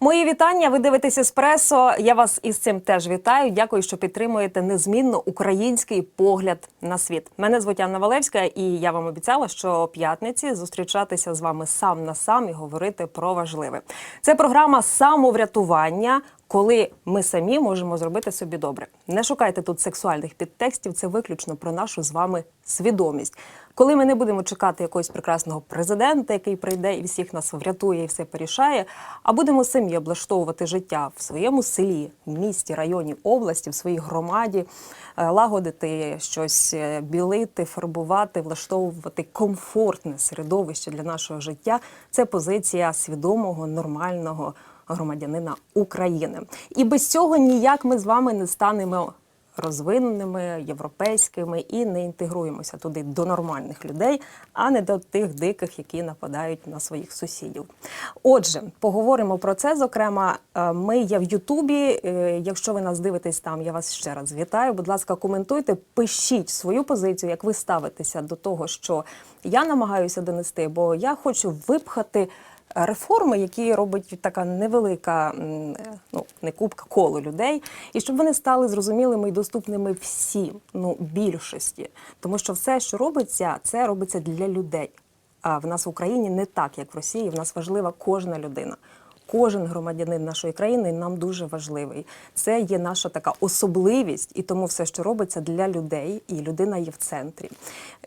Мої вітання. Ви дивитесь еспресо. Я вас із цим теж вітаю. Дякую, що підтримуєте незмінно український погляд на світ. Мене звуть Анна Валевська, і я вам обіцяла, що п'ятниці зустрічатися з вами сам на сам і говорити про важливе. Це програма самоврятування. Коли ми самі можемо зробити собі добре, не шукайте тут сексуальних підтекстів. Це виключно про нашу з вами свідомість. Коли ми не будемо чекати якогось прекрасного президента, який прийде і всіх нас врятує і все порішає, а будемо самі облаштовувати життя в своєму селі, місті, районі, області, в своїй громаді, е, лагодити щось, е, білити, фарбувати, влаштовувати комфортне середовище для нашого життя. Це позиція свідомого, нормального громадянина України. І без цього ніяк ми з вами не станемо розвиненими, європейськими і не інтегруємося туди до нормальних людей, а не до тих диких, які нападають на своїх сусідів. Отже, поговоримо про це. Зокрема, е, ми є в Ютубі. Е, Якщо ви нас дивитесь там, я вас ще раз вітаю. Будь ласка, коментуйте, пишіть свою позицію, як ви ставитеся до того, що я намагаюся донести, бо я хочу випхати реформи, які робить така невелика, ну не кубка коло людей, і щоб вони стали зрозумілими і доступними всім, ну більшості, тому що все, що робиться, це робиться для людей. А в нас в Україні не так, як в Росії. В нас важлива кожна людина. Кожен громадянин нашої країни нам дуже важливий. Це є наша така особливість, і тому все, що робиться для людей, і людина є в центрі.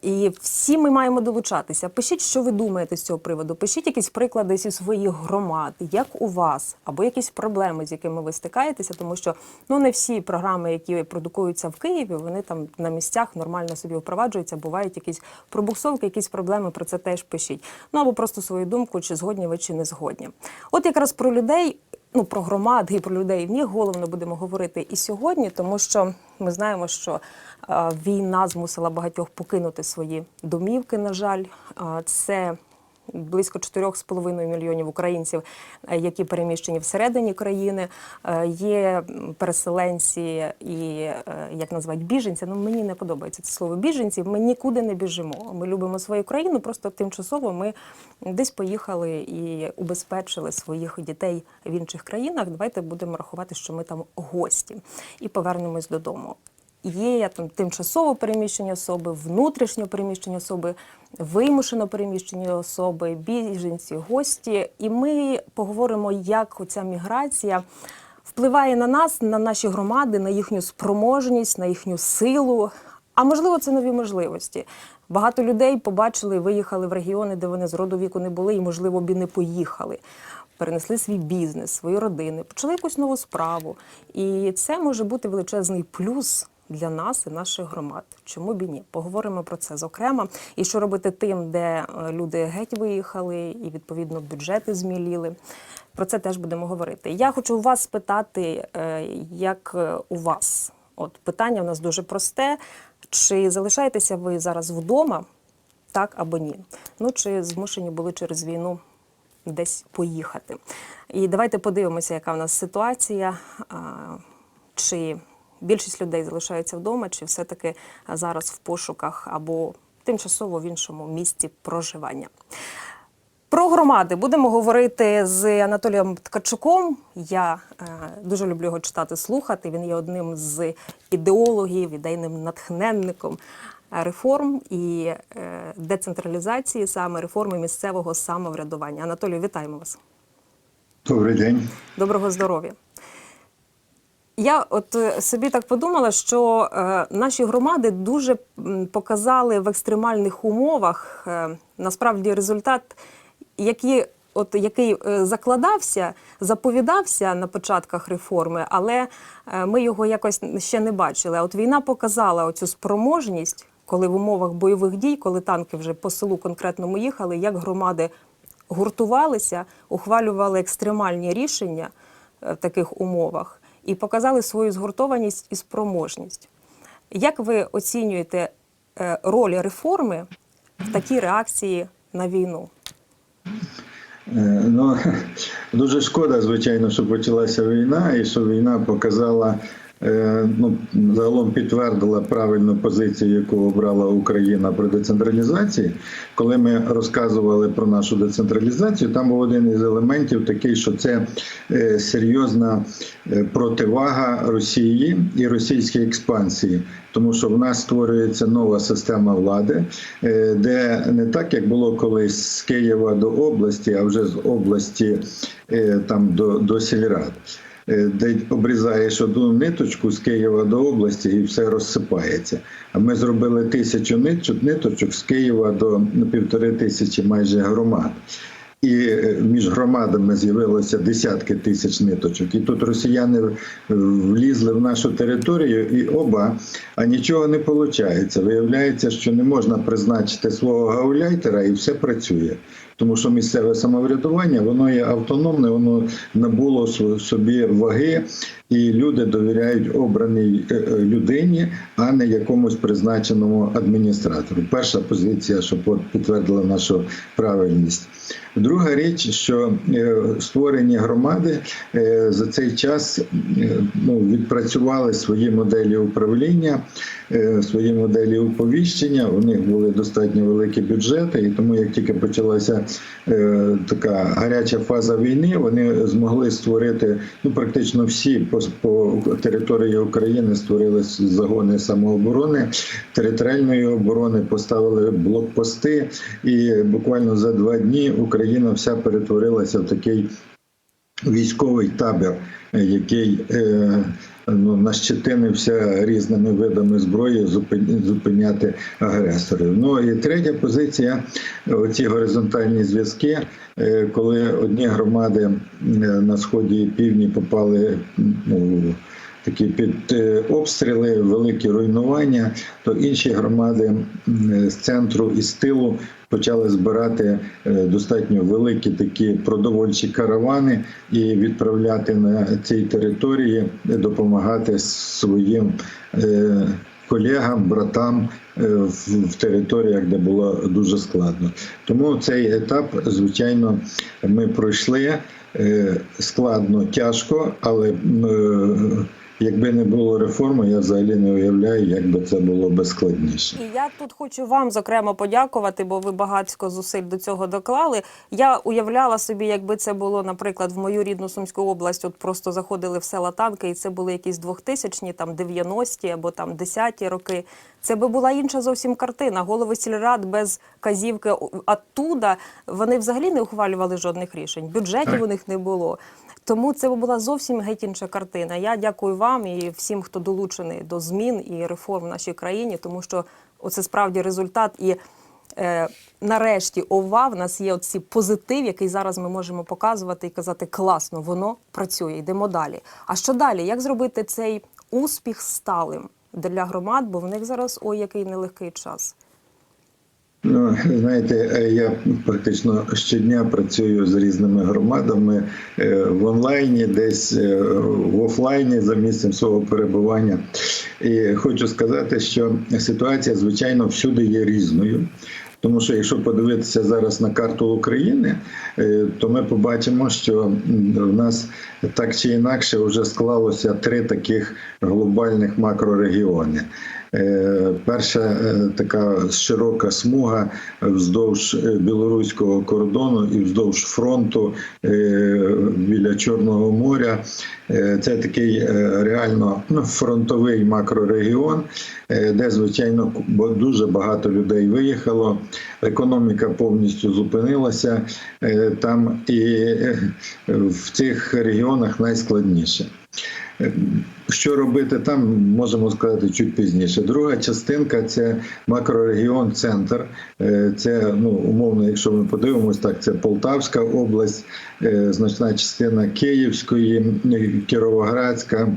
І всі ми маємо долучатися. Пишіть, що ви думаєте з цього приводу. Пишіть якісь приклади зі своїх громад, як у вас, або якісь проблеми, з якими ви стикаєтеся, тому що ну не всі програми, які продукуються в Києві, вони там на місцях нормально собі впроваджуються. Бувають якісь пробуксовки, якісь проблеми. Про це теж пишіть. Ну або просто свою думку, чи згодні ви, чи не згодні. От якраз про людей. Ну, про громади і про людей в них головно будемо говорити і сьогодні, тому що ми знаємо, що війна змусила багатьох покинути свої домівки. На жаль, це близько 4,5 мільйонів українців, е, які переміщені всередині країни. Е, Є переселенці і е, як назвати біженці. Ну мені не подобається це слово біженці. Ми нікуди не біжимо. Ми любимо свою країну. Просто тимчасово ми десь поїхали і убезпечили своїх дітей в інших країнах. Давайте будемо рахувати, що ми там гості і повернемось додому. Є там тимчасово переміщені особи, внутрішньо переміщені особи, вимушено переміщені особи, біженці, гості. І ми поговоримо, як ця міграція впливає на нас, на наші громади, на їхню спроможність, на їхню силу. А можливо, це нові можливості. Багато людей побачили, виїхали в регіони, де вони з роду віку не були, і, можливо, б і не поїхали. Перенесли свій бізнес, свої родини, почали якусь нову справу. І це може бути величезний плюс для нас і наших громад. Чому б і ні? Поговоримо про це зокрема. І що робити тим, де е, люди геть виїхали, і відповідно бюджети зміліли. Про це теж будемо говорити. Я хочу у вас спитати, е, як е, у вас? От питання у нас дуже просте. Чи залишаєтеся ви зараз вдома, так або ні? Ну чи змушені були через війну десь поїхати? І давайте подивимося, яка в нас ситуація. Чи більшість людей залишаються вдома, чи все-таки зараз в пошуках або тимчасово в іншому місці проживання. Про громади будемо говорити з Анатолієм Ткачуком. Я е, дуже люблю його читати, слухати. Він є одним з ідеологів, ідейним натхненником реформ і е, децентралізації, саме реформи місцевого самоврядування. Анатолію, вітаємо вас. Добрий день. Доброго здоров'я. Я от е, собі так подумала, що е, наші громади дуже показали в екстремальних умовах е, насправді результат, який, от, який закладався, заповідався на початках реформи, але ми його якось ще не бачили. От війна показала оцю спроможність, коли в умовах бойових дій, коли танки вже по селу конкретному їхали, як громади гуртувалися, ухвалювали екстремальні рішення в таких умовах і показали свою згуртованість і спроможність. Як ви оцінюєте е, роль реформи в такій реакції на війну? Е, Ну, дуже шкода, звичайно, що почалася війна, і що війна показала ну, загалом підтвердила правильну позицію, яку обрала Україна при децентралізації. Коли ми розказували про нашу децентралізацію, там був один із елементів такий, що це е, серйозна е, противага Росії і російській експансії, тому що в нас створюється нова система влади, е, де не так, як було колись з Києва до області, а вже з області е, там до, до сільрад. Е, Де обрізаєш одну ниточку з Києва до області і все розсипається. А ми зробили тисячу ниточок, з Києва до ну, півтори тисячі майже громад. І е, між громадами з'явилося десятки тисяч ниточок. І тут росіяни влізли в нашу територію, і оба, а нічого не виходить. Виявляється, що не можна призначити свого гауляйтера, і все працює. Тому що місцеве самоврядування воно є автономне, воно набуло собі ваги, і люди довіряють обраній е, е, людині, а не якомусь призначеному адміністратору. Перша позиція, що підтвердила нашу правильність. Друга річ, що е, створені громади за цей час ну, відпрацювали свої моделі управління, свої моделі оповіщення. У них були достатньо великі бюджети, і тому як тільки почалася така гаряча фаза війни, вони змогли створити ну практично всі по, по території України створили загони самооборони, територіальної оборони, поставили блокпости, і буквально за два дні Україна вся перетворилася в такий військовий табір, який е, ну, нащетинився різними видами зброї зупин- зупиняти агресорів. Ну і третя позиція оці горизонтальні зв'язки, е, коли одні громади е, на сході і півдні попали. Ну, Такі під обстріли, великі руйнування, то інші громади з центру і з тилу почали збирати е, достатньо великі такі продовольчі каравани і відправляти на цій території, допомагати своїм е, колегам, братам е, в територіях, де було дуже складно. Тому цей етап, звичайно, ми пройшли складно, тяжко, але якби не було реформи, я взагалі не уявляю, як би це було би складніше. І я тут хочу вам зокрема подякувати, бо ви багатько зусиль до цього доклали. Я уявляла собі, якби це було, наприклад, в мою рідну Сумську область, от просто заходили в села танки, і це були якісь 2000-ні, там 90-ті або там 10-ті роки. Це би була інша зовсім картина. Голови сільрад без казівки оттуда вони взагалі не ухвалювали жодних рішень. Бюджетів у них не було. Тому це була зовсім геть інша картина. Я дякую вам і всім, хто долучений до змін і реформ в нашій країні, тому що оце справді результат. І е, нарешті ова в нас є оці позитив, який зараз ми можемо показувати і казати класно, воно працює, йдемо далі. А що далі? Як зробити цей успіх сталим для громад? Бо в них зараз ой, який нелегкий час. Ну, знаєте, е, я практично щодня працюю з різними громадами е, в онлайні, десь е, в офлайні за місцем свого перебування. І хочу сказати, що ситуація, звичайно, всюди є різною. Тому що якщо подивитися зараз на карту України, то ми побачимо, що в нас так чи інакше вже склалося три таких глобальних макрорегіони. Е, Перша е, така широка смуга вздовж е, білоруського кордону і вздовж фронту біля Чорного моря. Це такий реально ну, фронтовий макрорегіон, де звичайно дуже багато людей виїхало. Економіка повністю зупинилася там, і в цих регіонах найскладніше. Що робити там, можемо сказати чуть пізніше. Друга частинка це макрорегіон, центр. Е, Це ну умовно, якщо ми подивимось, так це Полтавська область, е, значна частина Київської, е, Кіровоградська.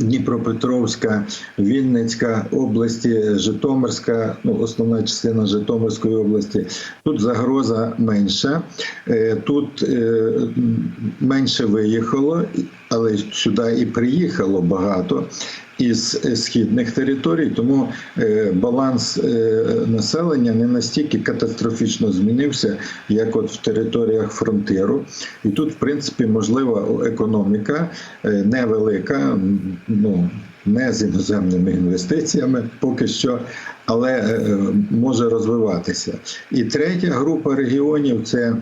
Дніпропетровська, Вінницька області, Житомирська, ну основна частина Житомирської області. Тут загроза менша, Е, тут менше виїхало, але сюди і приїхало багато із східних територій, тому е, баланс е, населення не настільки катастрофічно змінився, як от в територіях фронтиру. І тут, в принципі, можлива економіка е, невелика, ну не з іноземними інвестиціями поки що, але може розвиватися. І третя група регіонів це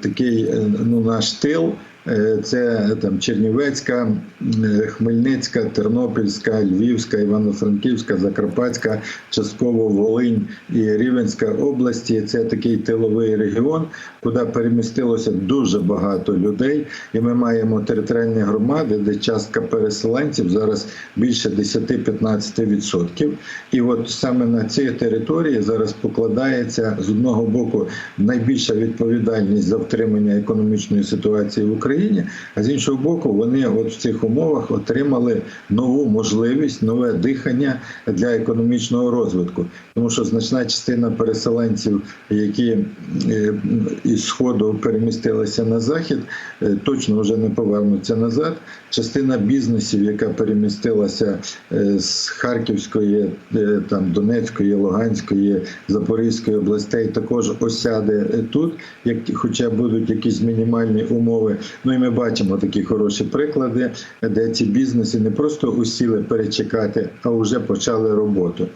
такий ну, наш тил. Е, Це там Чернівецька, е, Хмельницька, Тернопільська, Львівська, Івано-Франківська, Закарпатська, частково Волинь і Рівенська області. Це такий тиловий регіон, куди перемістилося дуже багато людей. І ми маємо територіальні громади, де частка переселенців зараз більше 10-15%. І от саме на ці території зараз покладається з одного боку найбільша відповідальність за втримання економічної ситуації в Україні, а з іншого боку, вони от в цих умовах отримали нову можливість, нове дихання для економічного розвитку, тому що значна частина переселенців, які е, із сходу перемістилися на захід, е, точно вже не повернуться назад. Частина бізнесів, яка перемістилася е, з Харківської, там Донецької, Луганської, Запорізької областей, також осяде тут, як хоча будуть якісь мінімальні умови. Ну і ми бачимо такі хороші приклади, де ці бізнеси не просто усіли перечекати, а вже почали роботу.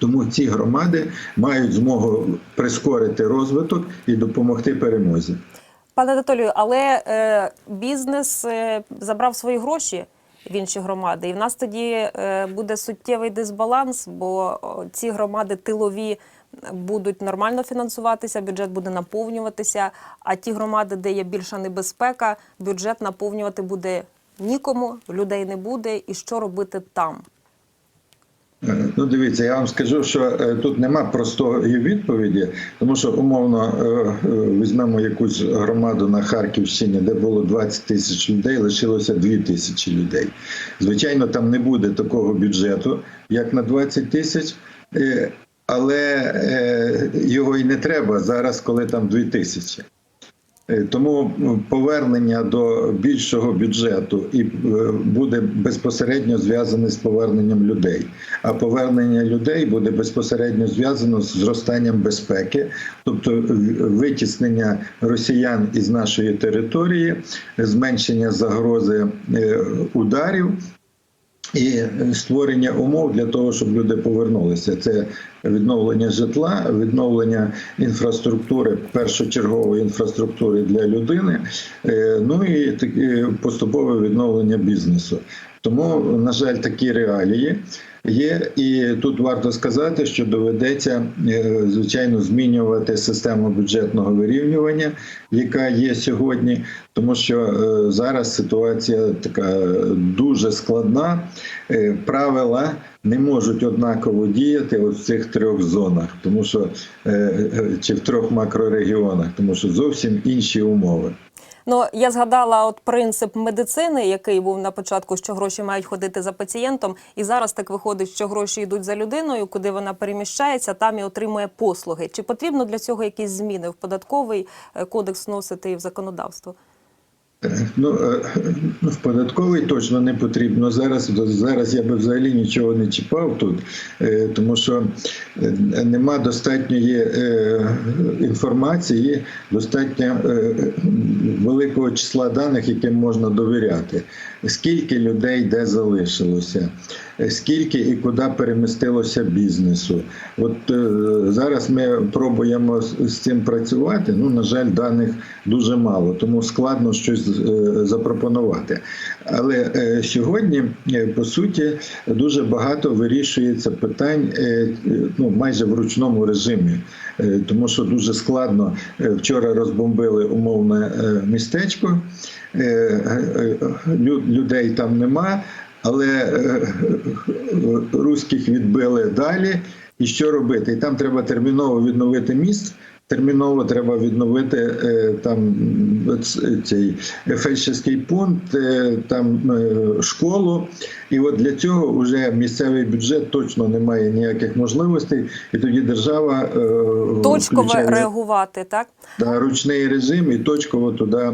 Тому ці громади мають змогу прискорити розвиток і допомогти перемозі. Пане Анатолію, але е, бізнес е, забрав свої гроші в інші громади, і в нас тоді е, буде суттєвий дисбаланс, бо ці громади тилові будуть нормально фінансуватися, бюджет буде наповнюватися. А ті громади, де є більша небезпека, бюджет наповнювати буде нікому, людей не буде. І що робити там? Ну, дивіться, я вам скажу, що е, тут нема простої відповіді, тому що умовно е, е, візьмемо якусь громаду на Харківщині, де було 20 тисяч людей, лишилося 2 тисячі людей. Звичайно, там не буде такого бюджету, як на 20 тисяч. Але е, його і не треба зараз, коли там 2 тисячі. Е, Тому повернення до більшого бюджету і е, буде безпосередньо зв'язане з поверненням людей. А повернення людей буде безпосередньо зв'язано з зростанням безпеки, тобто витіснення росіян із нашої території, зменшення загрози ударів. І створення умов для того, щоб люди повернулися. Це відновлення житла, відновлення інфраструктури, першочергової інфраструктури для людини, е, ну і таке поступове відновлення бізнесу. Тому, на жаль, такі реалії є. І тут варто сказати, що доведеться е, звичайно змінювати систему бюджетного вирівнювання, яка є сьогодні, тому що е, зараз ситуація така дуже складна. Е, Правила не можуть однаково діяти в цих трьох зонах, тому що е, е, чи в трьох макрорегіонах, тому що зовсім інші умови. Ну, я згадала от принцип медицини, який був на початку, що гроші мають ходити за пацієнтом, і зараз так виходить, що гроші йдуть за людиною, куди вона переміщається, там і отримує послуги. Чи потрібно для цього якісь зміни в податковий е, кодекс вносити і в законодавство? Ну, е, ну, в податковий точно не потрібно. Зараз зараз я би взагалі нічого не чіпав тут, е, тому що е, нема достатньої інформації, достатньо великого числа даних, яким можна довіряти. Скільки людей де залишилося, скільки і куди перемістилося бізнесу. От е, зараз ми пробуємо з, цим працювати. Ну, на жаль, даних дуже мало, тому складно щось е, запропонувати. Але е, сьогодні, е, по суті, дуже багато вирішується питань е, е, ну, майже в ручному режимі, Е, тому що дуже складно Е, вчора розбомбили умовне е, містечко. Е, е, лю- людей там нема, але е, руських відбили далі. І що робити? І там треба терміново відновити міст, Терміново треба відновити е, там цей фельдшерський пункт, е, там е, школу. І от для цього вже місцевий бюджет точно не має ніяких можливостей, і тоді держава Точково включає- реагувати, так? та ручний режим і точково туди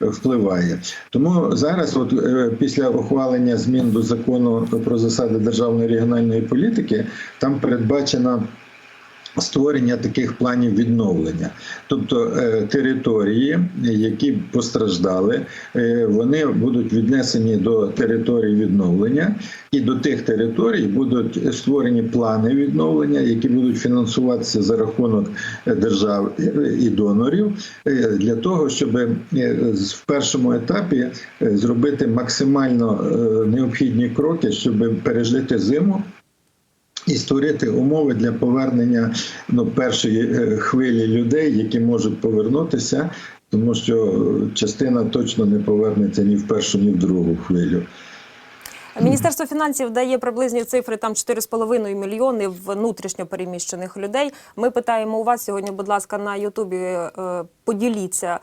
впливає. Тому зараз, от після ухвалення змін до закону про засади державної регіональної політики, там передбачено. Створення таких планів відновлення, тобто е, території, які постраждали, е, вони будуть віднесені до територій відновлення, і до тих територій будуть створені плани відновлення, які будуть фінансуватися за рахунок е, держав і донорів, для того, щоб в першому етапі зробити максимально необхідні кроки, щоб пережити зиму і створити умови для повернення ну, першої е, хвилі людей, які можуть повернутися, тому що частина точно не повернеться ні в першу, ні в другу хвилю. Міністерство фінансів дає приблизні цифри там 4,5 мільйони внутрішньо переміщених людей. Ми питаємо у вас сьогодні, будь ласка, на Ютубі е, поділіться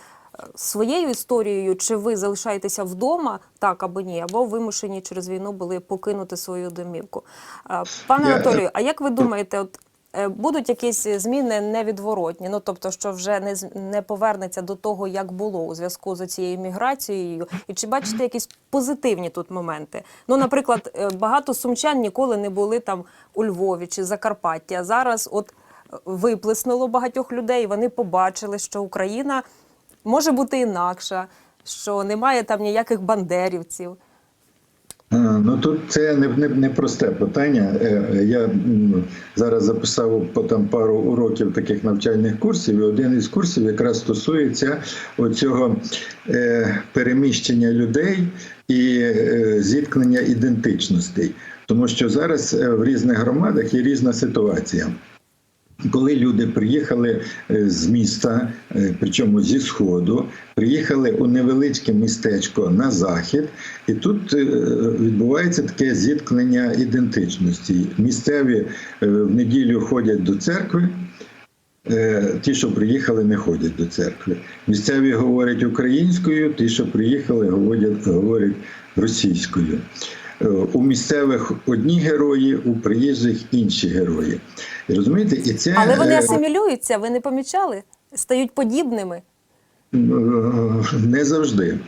своєю історією, чи ви залишаєтеся вдома, так або ні, або вимушені через війну були покинути свою домівку. Е, Пане Анатолію, а як ви думаєте, от е, будуть якісь зміни невідворотні? Ну тобто, що вже не не повернеться до того, як було у зв'язку з цією міграцією? І чи бачите якісь позитивні тут моменти? Ну, наприклад, е, багато сумчан ніколи не були там у Львові чи Закарпатті. А зараз от е, виплеснуло багатьох людей. Вони побачили, що Україна може бути інакша, що немає там ніяких бандерівців. Ну тут це не, не, не просте питання. Е, Я зараз записав по пару уроків таких навчальних курсів. І один із курсів якраз стосується оцього е, переміщення людей і е, зіткнення ідентичностей, тому що зараз е, в різних громадах є різна ситуація. Коли люди приїхали е, з міста, е, причому зі сходу, приїхали у невеличке містечко на захід, і тут е, відбувається таке зіткнення ідентичності. Місцеві в неділю ходять до церкви. Ті, що приїхали, не ходять до церкви. Місцеві говорять українською, ті, що приїхали, говорять російською. Е, У місцевих одні герої, у приїжджих інші герої. І розумієте, і це Але вони е, асимілюються, ви не помічали? Стають подібними. Е, не завжди.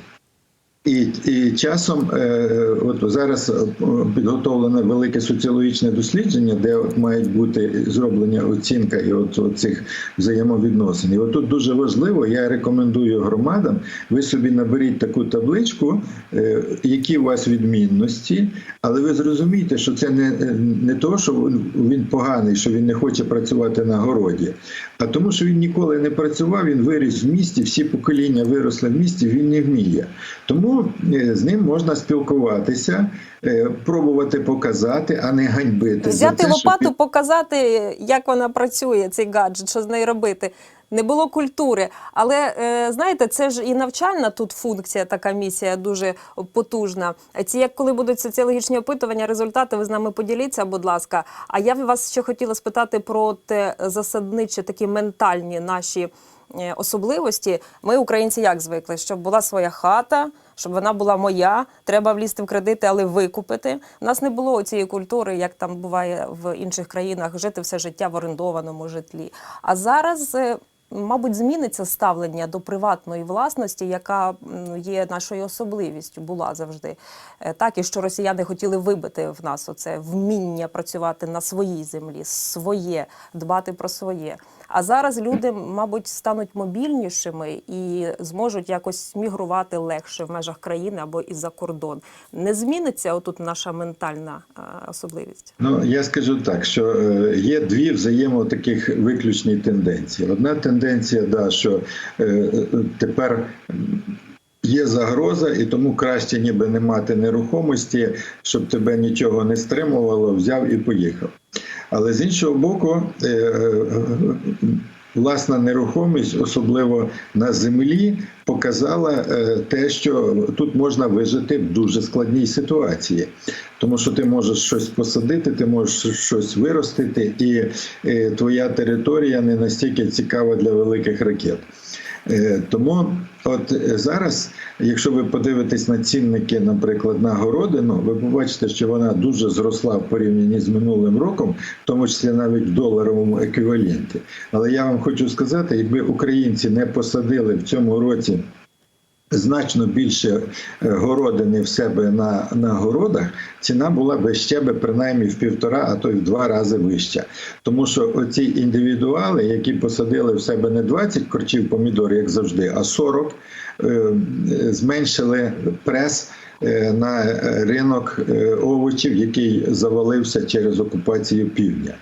І, і часом, е, от зараз е, підготовлене велике соціологічне дослідження, де от мають бути зроблення оцінка і от, от цих взаємовідносин. І от тут дуже важливо, я рекомендую громадам, ви собі наберіть таку табличку, е, які у вас відмінності, але ви зрозумієте, що це не, не то, що він поганий, що він не хоче працювати на городі, а тому, що він ніколи не працював, він виріс в місті, всі покоління виросли в місті, він не вміє. Тому е, з ним можна спілкуватися, е, пробувати показати, а не ганьбити. Взяти це, лопату, ти- показати, як вона працює, цей гаджет, що з нею робити. Не було культури. Але е, знаєте, це ж і навчальна тут функція, така місія дуже потужна. Ці як коли будуть соціологічні опитування, результати ви з нами поділіться, будь ласка. А я вас ще хотіла спитати про те засадничі такі ментальні наші особливості. Ми, українці, як звикли, щоб була своя хата, щоб вона була моя, треба влізти в кредити, але викупити. У нас не було цієї культури, як там буває в інших країнах, жити все життя в орендованому житлі. А зараз. е, Мабуть, зміниться ставлення до приватної власності, яка є нашою особливістю, була завжди. Е, Так, і що росіяни хотіли вибити в нас оце вміння працювати на своїй землі, своє, дбати про своє. А зараз люди, мабуть, стануть мобільнішими і зможуть якось мігрувати легше в межах країни або і за кордон. Не зміниться отут наша ментальна е, особливість. Ну я скажу так, що е, є дві взаємо таких виключні тенденції. Одна тенденція, да, що е, тепер. Є загроза, і тому краще ніби не мати нерухомості, щоб тебе нічого не стримувало, взяв і поїхав. Але з іншого боку, е, е, власна нерухомість, особливо на землі, показала е, те, що тут можна вижити в дуже складній ситуації. Тому що ти можеш щось посадити, ти можеш щось виростити, і твоя територія не настільки цікава для великих ракет. Е, Тому от е, зараз, якщо ви подивитесь на цінники, наприклад, на городину, ви побачите, що вона дуже зросла в порівнянні з минулим роком, в тому числі навіть в доларовому еквіваленті. Але я вам хочу сказати, якби українці не посадили в цьому році значно більше е, городини в себе на, на городах, ціна була би ще би принаймні в півтора, а то й в два рази вища. Тому що оці індивідуали, які посадили в себе не 20 корчів помідор, як завжди, а 40, е, зменшили прес е, на ринок овочів, який завалився через окупацію півдня.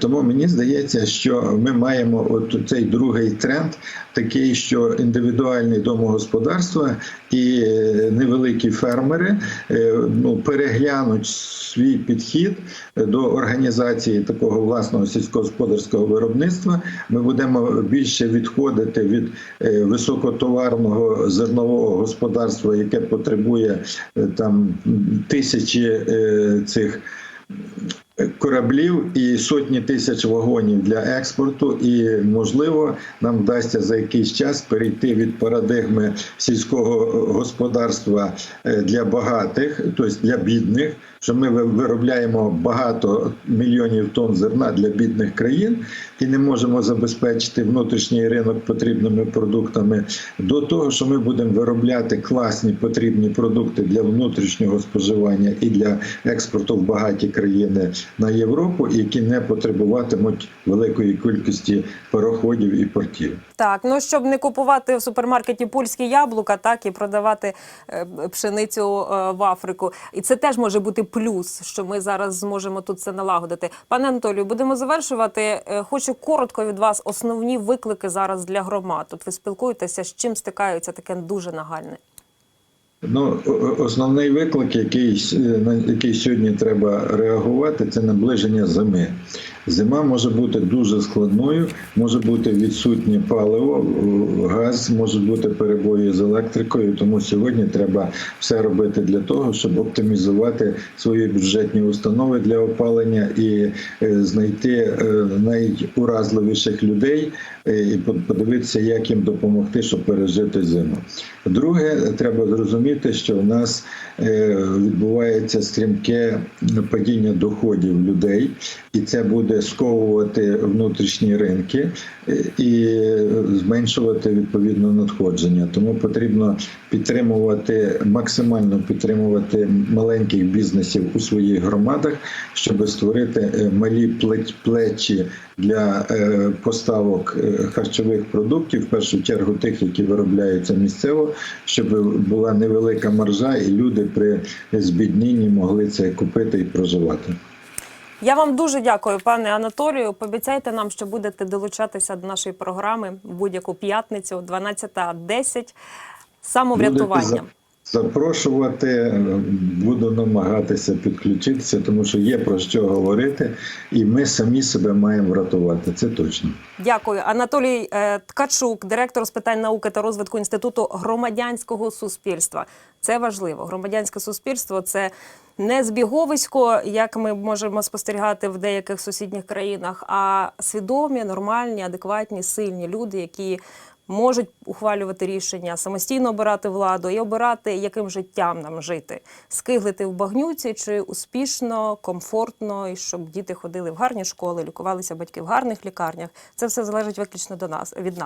Тому мені здається, що ми маємо от цей другий тренд, такий, що індивідуальні домогосподарства і е, невеликі фермери е, ну, переглянуть свій підхід до організації такого власного сільськогосподарського виробництва. Ми будемо більше відходити від е, високотоварного зернового господарства, яке потребує е, там тисячі е, цих кораблів і сотні тисяч вагонів для експорту, і можливо нам вдасться за якийсь час перейти від парадигми сільського господарства е, для багатих, тобто для бідних. Що ми виробляємо багато мільйонів тонн зерна для бідних країн і не можемо забезпечити внутрішній ринок потрібними продуктами, до того, що ми будемо виробляти класні потрібні продукти для внутрішнього споживання і для експорту в багаті країни на Європу, які не потребуватимуть великої кількості пароходів і портів. Так, ну щоб не купувати в супермаркеті польські яблука, так і продавати е, пшеницю е, в Африку. І це теж може бути плюс, що ми зараз зможемо тут це налагодити. Пане Анатолію, будемо завершувати. Е, Хочу коротко від вас основні виклики зараз для громад. Тут ви спілкуєтеся, з чим стикаються таке дуже нагальне. Ну, основний виклик, який, на який сьогодні треба реагувати, це наближення зими. Зима може бути дуже складною, може бути відсутнє паливо, газ, можуть бути перебої з електрикою. Тому сьогодні треба все робити для того, щоб оптимізувати свої бюджетні установи для опалення і е, знайти е, найуразливіших людей е, і подивитися, як їм допомогти, щоб пережити зиму. Друге, треба зрозуміти, що в нас е, відбувається стрімке падіння доходів людей, і це буде сковувати внутрішні ринки е, і зменшувати відповідно надходження. Тому потрібно підтримувати максимально підтримувати маленьких бізнесів у своїх громадах, щоб створити е, малі плечі для е, поставок харчових продуктів, в першу чергу тих, які виробляються місцево, щоб була невелика маржа, і люди при збіднінні могли це купити і проживати. Я вам дуже дякую, пане Анатолію. Пообіцяйте нам, що будете долучатися до нашої програми будь-яку п'ятницю, 12.10, самоврятування. Запрошувати, буду намагатися підключитися, тому що є про що говорити, і ми самі себе маємо врятувати. Це точно. Дякую, Анатолій е, Ткачук, директор з питань науки та розвитку інституту громадянського суспільства. Це важливо. Громадянське суспільство це не збіговисько, як ми можемо спостерігати в деяких сусідніх країнах, а свідомі, нормальні, адекватні, сильні люди, які можуть ухвалювати рішення, самостійно обирати владу і обирати, яким життям нам жити, скиглити в багнюці чи успішно, комфортно, і щоб діти ходили в гарні школи, лікувалися батьки в гарних лікарнях. Це все залежить виключно до нас від нас.